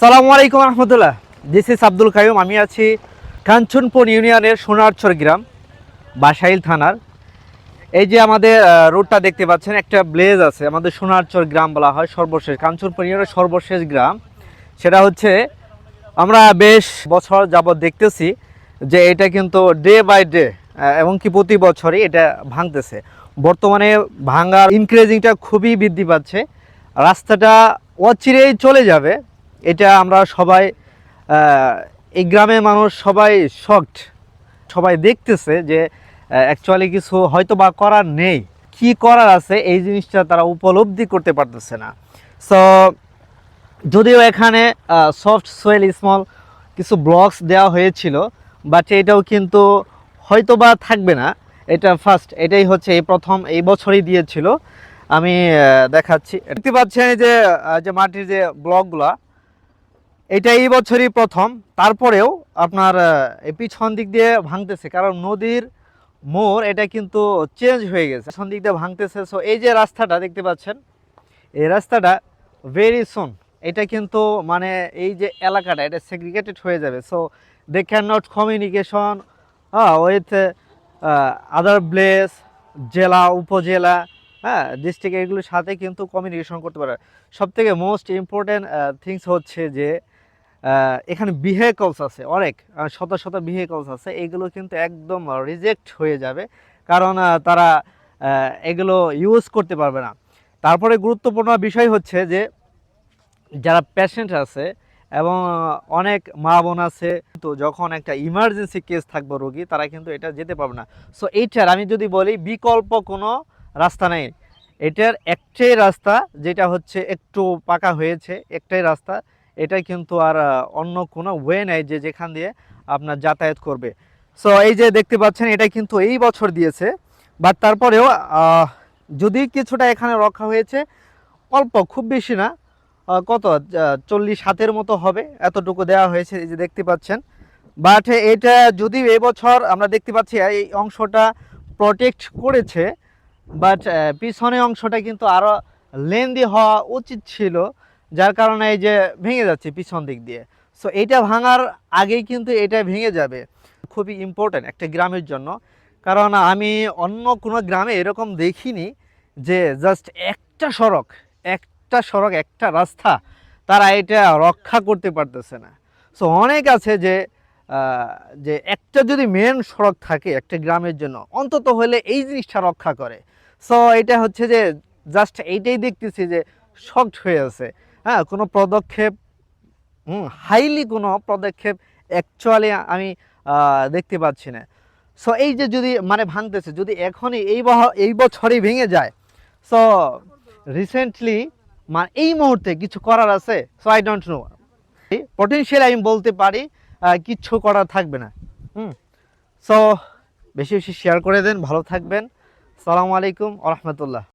সালামু আলাইকুম রহমতুল্লাহ। দিস ইস আব্দুল কাইম আমি আছি কাঞ্চনপুর ইউনিয়নের সোনারচর গ্রাম, বাসাইল থানার। এই যে আমাদের রোডটা দেখতে পাচ্ছেন, একটা ব্লেজ আছে, আমাদের সোনারচর গ্রাম বলা হয়, সর্বশেষ, কাঞ্চনপুর ইউনিয়নের সর্বশেষ গ্রাম। সেটা হচ্ছে, আমরা বেশ বছর যাবৎ দেখতেছি যে এটা কিন্তু ডে বাই ডে এবং কি প্রতি বছরই এটা ভাঙতেছে। বর্তমানে ভাঙার ইনক্রিজিংটা খুবই বৃদ্ধি পাচ্ছে। রাস্তাটা অচিরেই চলে যাবে। এটা আমরা সবাই এই গ্রামের মানুষ সবাই শকড সবাই দেখতেছে যে অ্যাকচুয়ালি কিছু হয়তো বা করার নেই। কি করার আছে এই জিনিসটা তারা উপলব্ধি করতে পারতেছে না। সো যদিও এখানে সফট সোয়েল স্মল কিছু ব্লকস দেওয়া হয়েছিল বাট এটাও কিন্তু হয়তো বা থাকবে না। এটা ফার্স্ট এটাই হচ্ছে এই প্রথম, এই বছরই দিয়েছিল। আমি দেখাচ্ছি। দেখতে পাচ্ছেন যে যে মাটির যে ব্লকগুলা এটা এই বছরই প্রথম। তারপরেও আপনার পিছন দিক দিয়ে ভাঙতেছে, কারণ নদীর মোড় এটা কিন্তু চেঞ্জ হয়ে গেছে। পিছন দিক দিয়ে ভাঙতেছে সো এই যে রাস্তাটা দেখতে পাচ্ছেন, এই রাস্তাটা ভেরি সুন এটা কিন্তু মানে এই যে এলাকাটা, এটা সেগ্রিগেটেড হয়ে যাবে। So they can not communication with other place জেলা, উপজেলা হ্যাঁ ডিস্ট্রিক্ট এগুলোর সাথে কিন্তু কমিউনিকেশন করতে পারে। সব থেকে মোস্ট ইম্পর্ট্যান্ট থিংস হচ্ছে যে এখানে ভেহিকলস আছে, অনেক শত শত ভেহিকলস আছে, এগুলো কিন্তু একদম রিজেক্ট হয়ে যাবে, কারণ তারা এগুলো ইউজ করতে পারবে না। তারপরে গুরুত্বপূর্ণ বিষয় হচ্ছে যে, যারা পেশেন্ট আছে এবং অনেক মা বোন আছে, তো যখন একটা ইমার্জেন্সি কেস থাকবে রোগী, তারা কিন্তু এটা যেতে পারবে না। সো এইটার আমি যদি বলি, বিকল্প কোনো রাস্তা নেই। এটার একটাই রাস্তা, যেটা হচ্ছে একটু পাকা হয়েছে, একটাই রাস্তা এটা কিন্তু আর অন্য কোনো ওয়ে নেই যে যেখান দিয়ে আপনার যাতায়াত করবে। সো এই যে দেখতে পাচ্ছেন এটা কিন্তু এই বছর দিয়েছে। বাট তারপরেও যদি কিছুটা এখানে রক্ষা হয়েছে, অল্প, খুব বেশি না। কত? চল্লিশ হাতের মতো হবে, এতটুকু দেওয়া হয়েছে, এই যে দেখতে পাচ্ছেন। বাট এটা যদি এবছর আমরা দেখতে পাচ্ছি, এই অংশটা প্রোটেক্ট করেছে বাট পিছনে অংশটা কিন্তু আরও লেন্দি হওয়া উচিত ছিল। যার কারণে এই যে ভেঙে যাচ্ছে পিছন দিক দিয়ে। সো এটা ভাঙার আগেই কিন্তু এটা ভেঙে যাবে। খুবই ইম্পর্ট্যান্ট একটা গ্রামের জন্য। কারণ আমি অন্য কোনো গ্রামে এরকম দেখিনি যে জাস্ট একটা সড়ক একটা সড়ক, একটা রাস্তা তারা এটা রক্ষা করতে পারতেছে না। সো অনেক আছে যে যে একটা যদি মেন সড়ক থাকে একটা গ্রামের জন্য, অন্তত হলে এই জিনিসটা রক্ষা করে। সো এটা হচ্ছে যে জাস্ট এইটাই দেখতেছি যে শক্ট হয়ে আছে। হ্যাঁ কোনো পদক্ষেপ, হুম হাইলি কোনো পদক্ষেপ অ্যাকচুয়ালি আমি দেখতে পাচ্ছি না। সো এই যে যদি মানে ভাঙতেছে, যদি এখনই এই এই বছরই ভেঙে যায় সো রিসেন্টলি মানে এই মুহূর্তে কিছু করার আছে? So I don't know potential আমি বলতে পারি কিচ্ছু করার থাকবে না। হুম সো বেশি বেশি শেয়ার করে দেন, ভালো থাকবেন। সালামু আলাইকুম আ